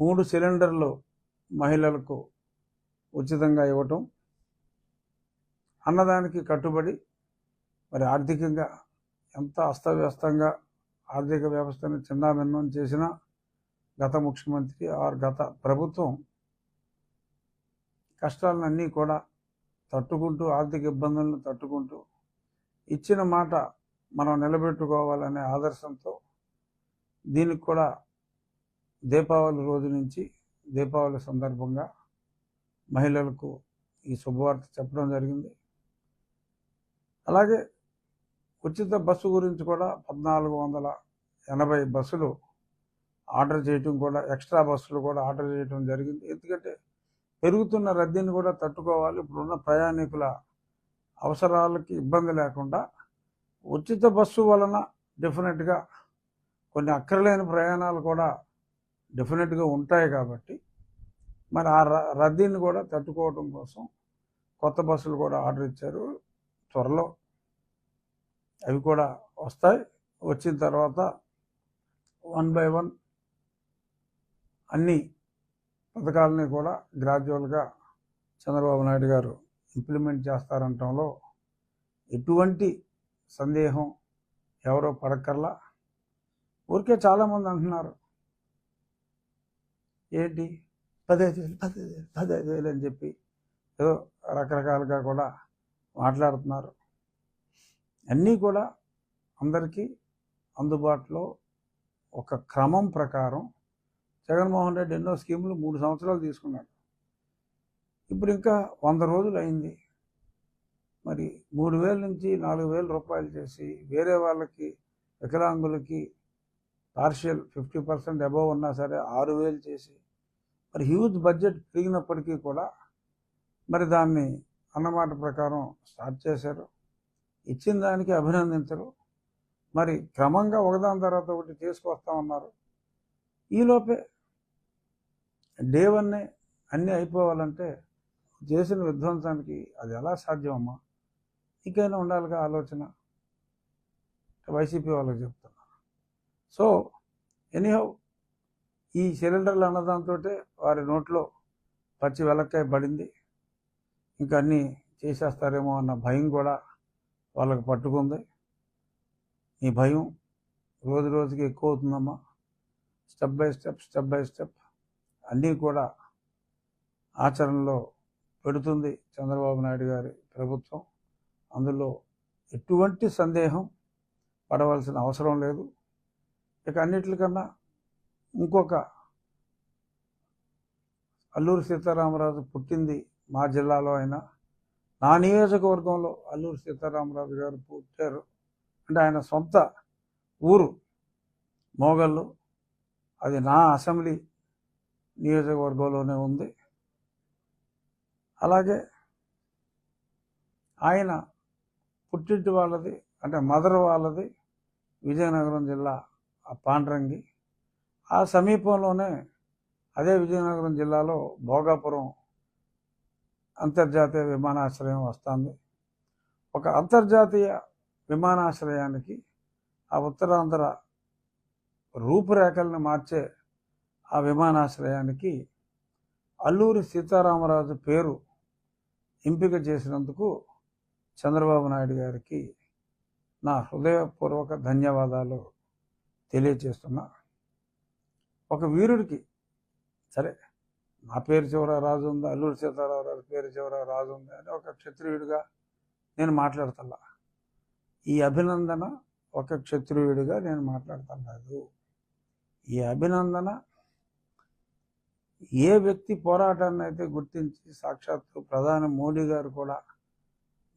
మూడు సిలిండర్లు మహిళలకు ఉచితంగా ఇవ్వటం అన్నదానికి కట్టుబడి మరి ఆర్థికంగా ఎంత అస్తవ్యస్తంగా ఆర్థిక వ్యవస్థను చిన్నాభిన్నం చేసిన గత ముఖ్యమంత్రి ఆర్ గత ప్రభుత్వం కష్టాలన్నీ కూడా తట్టుకుంటూ ఆర్థిక ఇబ్బందులను తట్టుకుంటూ ఇచ్చిన మాట మనం నిలబెట్టుకోవాలనే ఆదర్శంతో దీనికి కూడా దీపావళి రోజు నుంచి దీపావళి సందర్భంగా మహిళలకు ఈ శుభవార్త చెప్పడం జరిగింది. అలాగే ఉచిత బస్సు గురించి కూడా పద్నాలుగు వందల ఎనభై బస్సులు ఆర్డర్ చేయటం కూడా ఎక్స్ట్రా బస్సులు కూడా ఆర్డర్ చేయటం జరిగింది. ఎందుకంటే పెరుగుతున్న రద్దీని కూడా తట్టుకోవాలి. ఇప్పుడున్న ప్రయాణికుల అవసరాలకి ఇబ్బంది లేకుండా ఉచిత బస్సు వలన డెఫినెట్గా కొన్ని అక్కర్లేని ప్రయాణాలు కూడా డెఫినెట్గా ఉంటాయి కాబట్టి మరి ఆ ర- రద్దీని కూడా తట్టుకోవడం కోసం కొత్త బస్సులు కూడా ఆర్డర్ ఇచ్చారు. త్వరలో అవి కూడా వస్తాయి. వచ్చిన తర్వాత వన్ బై వన్ అన్ని పథకాలని కూడా గ్రాడ్యువల్గా చంద్రబాబు నాయుడు గారు ఇంప్లిమెంట్ చేస్తారంటంలో ఎటువంటి సందేహం ఎవరో పడక్కర్లా. ఊరికే చాలామంది అంటున్నారు ఏంటి? పదహైదు వేలు పదహైదు వేలు పదహైదు వేలు అని చెప్పి ఏదో రకరకాలుగా కూడా మాట్లాడుతున్నారు. అన్నీ కూడా అందరికీ అందుబాటులో ఒక క్రమం ప్రకారం జగన్మోహన్ రెడ్డి ఎన్నో స్కీములు మూడు సంవత్సరాలు తీసుకున్నాడు. ఇప్పుడు ఇంకా వంద రోజులు అయింది. మరి మూడు వేల నుంచి నాలుగు వేల రూపాయలు చేసి వేరే వాళ్ళకి వికలాంగులకి పార్షియల్ ఫిఫ్టీ పర్సెంట్ అబవ్ ఉన్నా సరే ఆరు వేలు చేసి మరి హ్యూజ్ బడ్జెట్ పెరిగినప్పటికీ కూడా మరి దాన్ని అన్నమాట ప్రకారం స్టార్ట్ చేశారు. ఇచ్చిన దానికి అభినందించరు. మరి క్రమంగా ఒకదాని తర్వాత ఒకటి తీసుకొస్తామన్నారు ఈలోపే డే వన్నే అన్నీ అయిపోవాలంటే చేసిన విధ్వంసానికి అది ఎలా సాధ్యమమ్మా? ఇంకైనా ఉండాలిగా ఆలోచన? వైసీపీ వాళ్ళకి చెప్పు. సో ఎనీహౌ ఈ సిలిండర్లు అన్నదాంతో వారి నోట్లో పచ్చి వెలక్కాయ పడింది. ఇంకా అన్నీ చేసేస్తారేమో అన్న భయం కూడా వాళ్ళకి పట్టుకుంది. ఈ భయం రోజు రోజుకి ఎక్కువ అవుతుందమ్మా step by step step by step అన్నీ కూడా ఆచరణలో పెడుతుంది చంద్రబాబు నాయుడు గారి ప్రభుత్వం. అందులో ఎటువంటి సందేహం పడవలసిన అవసరం లేదు. ఇక అన్నిటికన్నా ఇంకొక అల్లూరు సీతారామరాజు పుట్టింది మా జిల్లాలో అయినా. నా నియోజకవర్గంలో అల్లూరు సీతారామరాజు గారు పుట్టారు. అంటే ఆయన సొంత ఊరు మోగల్లు అది నా అసెంబ్లీ నియోజకవర్గంలోనే ఉంది. అలాగే ఆయన పుట్టింటి వాళ్ళది అంటే మదర్ వాళ్ళది విజయనగరం జిల్లా ఆ పాండ్రంగి ఆ సమీపంలోనే అదే విజయనగరం జిల్లాలో భోగాపురం అంతర్జాతీయ విమానాశ్రయం వస్తుంది. ఒక అంతర్జాతీయ విమానాశ్రయానికి ఆ ఉత్తరాంధ్ర రూపురేఖల్ని మార్చే ఆ విమానాశ్రయానికి అల్లూరి సీతారామరాజు పేరు ఎంపిక చేసినందుకు చంద్రబాబు నాయుడు గారికి నా హృదయపూర్వక ధన్యవాదాలు. తెలియచేస్తున్నా ఒక వీరుడికి సరే నా పేరు చివర రాజు ఉంది అల్లూరు సీతారామరాజు పేరు చివర రాజు ఉంది అని ఒక క్షత్రియుడిగా నేను మాట్లాడతల్లా. ఈ అభినందన ఒక క్షత్రియుడిగా నేను మాట్లాడతలేదు ఈ అభినందన ఏ వ్యక్తి పోరాటాన్ని అయితే గుర్తించి సాక్షాత్తు ప్రధాని మోడీ గారు కూడా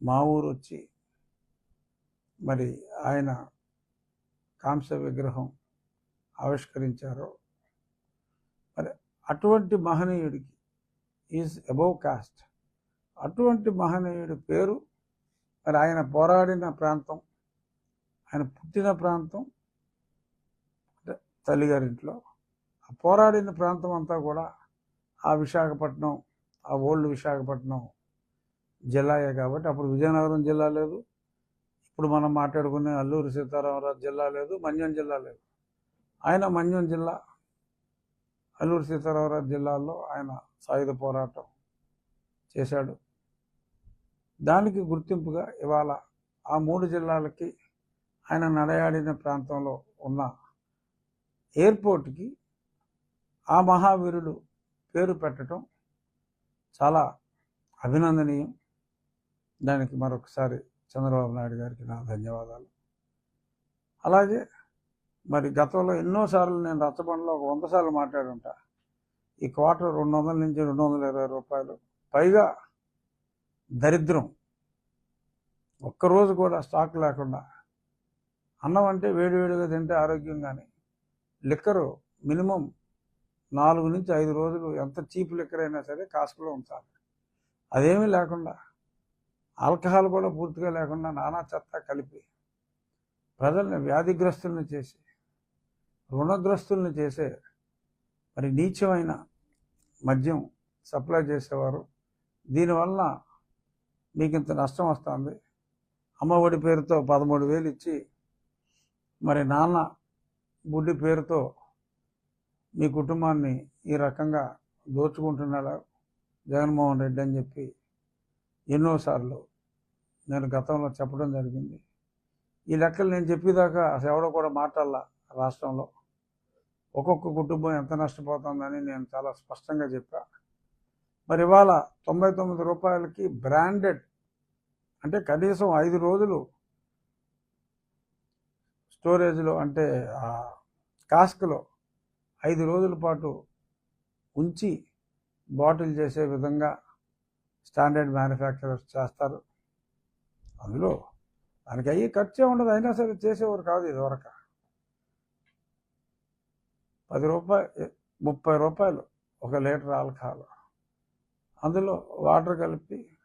మా ఊరు వచ్చి మరి ఆయన కాంస్య విగ్రహం ఆవిష్కరించారో. మరి అటువంటి మహనీయుడికి ఈజ్ అబౌవ్ కాస్ట్. అటువంటి మహనీయుడి పేరు మరి ఆయన పోరాడిన ప్రాంతం ఆయన పుట్టిన ప్రాంతం అంటే తల్లిగారింట్లో ఆ పోరాడిన ప్రాంతం అంతా కూడా ఆ విశాఖపట్నం ఆ ఓల్డ్ విశాఖపట్నం జిల్లాయే కాబట్టి అప్పుడు విజయనగరం జిల్లా లేదు. ఇప్పుడు మనం మాట్లాడుకునే అల్లూరి సీతారామరాజు జిల్లా లేదు మన్యం జిల్లా లేదు. ఆయన మన్యం జిల్లా అల్లూరు సీతారామరాజు జిల్లాల్లో ఆయన సాయుధ పోరాటం చేశాడు. దానికి గుర్తింపుగా ఇవాళ ఆ మూడు జిల్లాలకి ఆయన నడయాడిన ప్రాంతంలో ఉన్న ఎయిర్పోర్ట్కి ఆ మహావీరుడు పేరు పెట్టడం చాలా అభినందనీయం. దానికి మరొకసారి చంద్రబాబు నాయుడు గారికి నా ధన్యవాదాలు. అలాగే మరి గతంలో ఎన్నోసార్లు నేను రచ్చబండలో ఒక వంద సార్లు మాట్లాడుంటా. ఈ క్వార్టర్ రెండు వందల నుంచి రెండు వందల ఇరవై రూపాయలు. పైగా దరిద్రం. ఒక్కరోజు కూడా స్టాక్ లేకుండా. అన్నం అంటే వేడివేడిగా తింటే ఆరోగ్యం కానీ లిక్కరు మినిమం నాలుగు నుంచి ఐదు రోజులు ఎంత చీప్ లిక్కర్ అయినా సరే కాస్ట్లో ఉంచాలి. అదేమీ లేకుండా ఆల్కహాల్ కూడా పూర్తిగా లేకుండా నానా చెత్త కలిపి ప్రజల్ని వ్యాధిగ్రస్తుల్ని చేసి రుణగ్రస్తుల్ని చేసే మరి నీచమైన మద్యం సప్లై చేసేవారు. దీనివల్ల మీకు ఇంత నష్టం వస్తుంది. అమ్మఒడి పేరుతో పదమూడు వేలు ఇచ్చి మరి నాన్న బుడ్డి పేరుతో మీ కుటుంబాన్ని ఈ రకంగా దోచుకుంటున్నాడు? జగన్మోహన్ రెడ్డి అని చెప్పి ఎన్నోసార్లు నేను గతంలో చెప్పడం జరిగింది. ఈ లెక్కలు నేను చెప్పేదాకా అసలు ఎవడో కూడా మాట్లాడాల రాష్ట్రంలో. ఒక్కొక్క కుటుంబం ఎంత నష్టపోతుందని నేను చాలా స్పష్టంగా చెప్పా. మరి ఇవాళ తొంభై తొమ్మిది రూపాయలకి బ్రాండెడ్ అంటే కనీసం ఐదు రోజులు స్టోరేజ్లో అంటే కాస్క్లో ఐదు రోజుల పాటు ఉంచి బాటిల్ చేసే విధంగా స్టాండర్డ్ మ్యానుఫ్యాక్చరర్స్ చేస్తారు. అందులో దానికి అయ్యి ఖర్చే ఉండదు. అయినా సరే చేసేవారు కాదు ఇదివరక పది రూపాయలు ముప్పై రూపాయలు ఒక లీటర్ ఆల్కహాల్. అందులో వాటర్ కలిపి